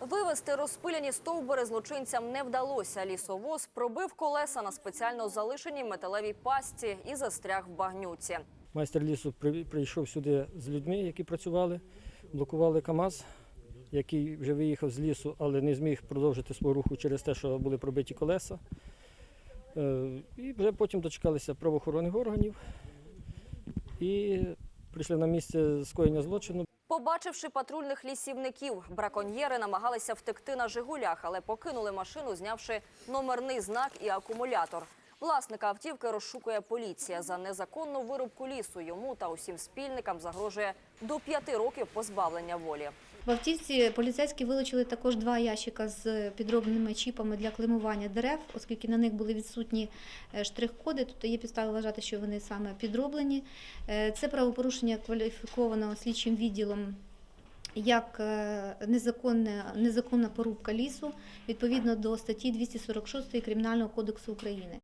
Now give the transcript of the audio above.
Вивести розпиляні стовбури злочинцям не вдалося. Лісовоз пробив колеса на спеціально залишеній металевій пастці і застряг в багнюці. Майстер лісу прийшов сюди з людьми, які працювали, блокували КАМАЗ, який вже виїхав з лісу, але не зміг продовжити свого руху через те, що були пробиті колеса. Е, І вже потім дочекалися правоохоронних органів і прийшли на місце скоєння злочину. Побачивши патрульних лісівників, браконьєри намагалися втекти на Жигулях, але покинули машину, знявши номерний знак і акумулятор. Власника автівки розшукує поліція за незаконну вирубку лісу. Йому та усім спільникам загрожує до п'яти років позбавлення волі. В автівці поліцейські вилучили також два ящика з підробними чіпами для клеймування дерев, оскільки на них були відсутні е, штрих-коди, тобто є підстави вважати, що вони саме підроблені. Е, Це правопорушення кваліфіковано слідчим відділом як е, незаконна, незаконна порубка лісу відповідно до статті 246 Кримінального кодексу України.